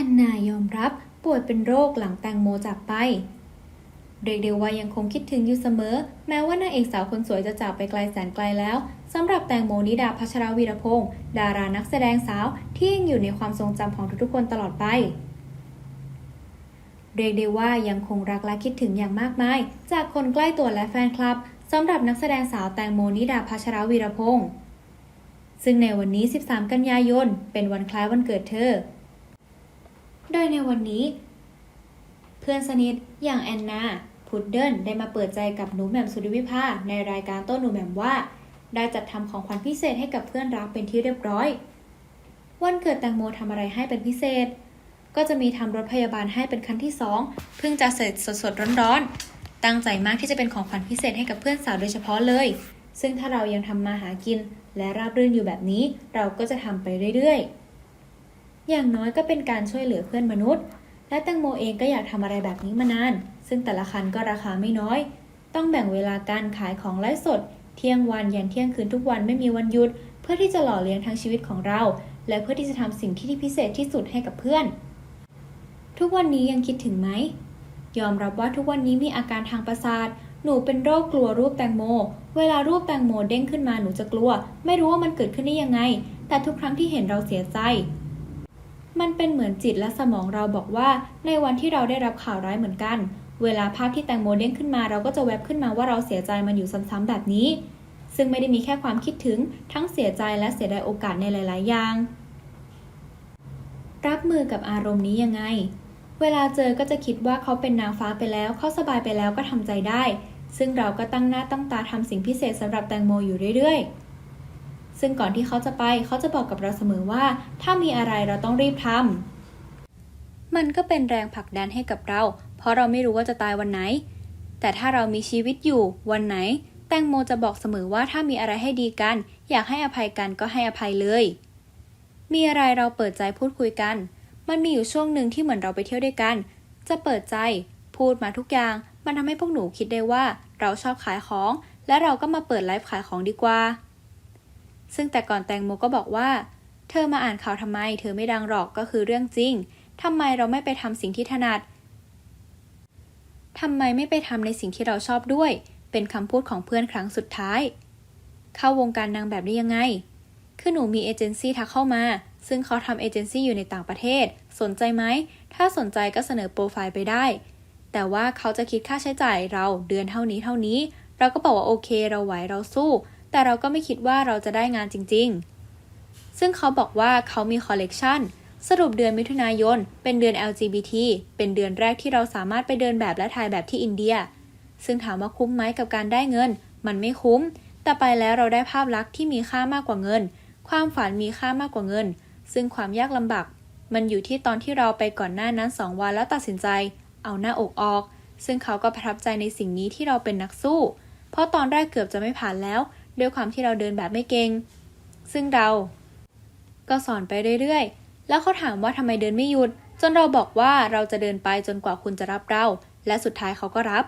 อนนายอมรับป่วยเป็นโรคหลังแตงโมจากไป เรียกได้ว่ายังคงคิดถึงอยู่เสมอ แม้ว่านางเอกสาวคนสวยจะจากไปไกลแสนไกลแล้วสำหรับแตงโมนิดาพัชรวีรพงศ์ดารานักแสดงสาวที่ยังอยู่ในความทรงจำของทุกๆคนตลอดไป เรียกได้ว่ายังคงรักและคิดถึงอย่างมากมาย จากคนใกล้ตัวและแฟนคลับสำหรับนักแสดงสาวแตงโมนิดาพัชรวีรพงศ์ซึ่งในวันนี้ 13 กันยายน เป็นวันคล้ายวันเกิดเธอ โดยในวันนี้ เพื่อนสนิทอย่างแอนนาพุดเดิลได้มาเปิดใจกับหนูแหม่มสุริวิภาในรายการต้นหนูแหม่มว่า ได้จัดทำของขวัญพิเศษให้กับเพื่อนรักเป็นที่เรียบร้อย วันเกิดแตงโมทำอะไรให้เป็นพิเศษ ก็จะมีทำรถพยาบาลให้เป็นคันที่สองเพิ่งจะเสร็จสดๆร้อนๆ ตั้งใจมากที่จะเป็นของขวัญพิเศษให้กับเพื่อนสาวโดยเฉพาะเลย ซึ่งถ้าเรายังทำมาหากินและราบรื่นอยู่แบบนี้ เราก็จะทำไปเรื่อยๆ อย่างน้อยก็เป็นการช่วยเหลือเพื่อนมนุษย์ และแตงโมเองก็อยากทำอะไรแบบนี้มานาน ซึ่งแต่ละคันก็ราคาไม่น้อย ต้องแบ่งเวลาการขายของไลฟ์สด เที่ยงวันยันเที่ยงคืนทุกวันไม่มีวันหยุด เพื่อที่จะหล่อเลี้ยงทั้งชีวิตของเรา และเพื่อที่จะทำสิ่งที่พิเศษที่สุดให้กับเพื่อน ทุกวันนี้ยังคิดถึงไหมยอมรับว่าทุกวันนี้มีอาการทางประสาท หนูเป็นโรคกลัวรูปแตงโม เวลารูปแตงโมเด้งขึ้นมาหนูจะกลัว ไม่รู้ว่ามันเกิดขึ้นได้ยังไง แต่ทุกครั้งที่เห็นเราเสียใจ มันเป็นเหมือนจิตและสมองเราบอกว่า ในวันที่เราได้รับข่าวร้ายเหมือนกัน เวลาภาพที่แตงโมเด้งขึ้นมาเราก็จะแวบขึ้นมาว่าเราเสียใจมันอยู่ซ้ำๆแบบนี้ ซึ่งไม่ได้มีแค่ความคิดถึง ทั้งเสียใจและเสียดายโอกาสในหลาย ๆ อย่าง รับมือกับอารมณ์นี้ยังไง เวลาเจอก็จะคิดว่าเขาเป็นนางฟ้าไปแล้วเขาสบายไปแล้วก็ทำใจได้ ซึ่งเราก็ตั้งหน้าตั้งตาทำสิ่งพิเศษสำหรับแตงโมอยู่เรื่อย ๆ ซึ่งก่อนที่เขาจะไปเขาจะบอกกับเราเสมอว่า ถ้ามีอะไรเราต้องรีบทำมันก็เป็นแรงผลักดันให้กับเรา เพราะเราไม่รู้ว่าจะตายวันไหน แต่ถ้าเรามีชีวิตอยู่วันไหน แตงโมจะบอกเสมอว่าถ้ามีอะไรให้ดีกัน อยากให้อภัยกันก็ให้อภัยเลย มีอะไรเราเปิดใจพูดคุยกัน มันมีอยู่ช่วงหนึ่งที่เหมือนเราไปเที่ยวด้วยกัน จะเปิดใจ พูดมาทุกอย่าง มันทำให้พวกหนูคิดได้ว่า เราชอบขายของ และเราก็มาเปิดไลฟ์ขายของดีกว่า ซึ่งแต่ก่อนแตงโมก็บอกว่า เธอมาอ่านข่าวทำไม เธอไม่ดังหรอกก็คือเรื่องจริงทำไมเราไม่ไปทำสิ่งที่ถนัดทำไมไม่ไปทำในสิ่งที่เราชอบด้วย เป็นคำพูดของเพื่อนครั้งสุดท้าย เข้าวงการนางแบบได้ยังไง คือหนูมีเอเจนซี่ทักเข้ามา ซึ่งเขาทำเอเจนซี่อยู่ในต่างประเทศ สนใจไหม ถ้าสนใจก็เสนอโปรไฟล์ไปได้ แต่ว่าเขาจะคิดค่าใช้จ่ายเราเดือนเท่านี้เท่านี้ เราก็บอกว่าโอเค เราไหวเราสู้ แต่เราก็ไม่คิดว่าเราจะได้งานจริง ๆ ซึ่งเขาบอกว่าเขามีคอลเลกชันสรุปเดือนมิถุนายน เป็นเดือน LGBT เป็นเดือนแรกที่เราสามารถไปเดินแบบและถ่ายแบบที่อินเดีย ซึ่งถามว่าคุ้มไหมกับการได้เงิน มันไม่คุ้ม แต่ไปแล้วเราได้ภาพลักษณ์ที่มีค่ามากกว่าเงิน ความฝันมีค่ามากกว่าเงิน ซึ่งความยากลำบากมันอยู่ที่ตอนที่เราไปก่อนหน้านั้นสองวันแล้วตัดสินใจ เอาหน้าอกออก ซึ่งเขาก็ประทับใจในสิ่งนี้ที่เราเป็นนักสู้ เพราะตอนแรกเกือบจะไม่ผ่านแล้ว ด้วยความที่เราเดินแบบไม่เก่ง ซึ่งเรา ก็สอนไปเรื่อยๆ แล้วเขาถามว่าทำไมเดินไม่หยุด จนเราบอกว่าเราจะเดินไปจนกว่าคุณจะรับเรา และสุดท้ายเขาก็รับ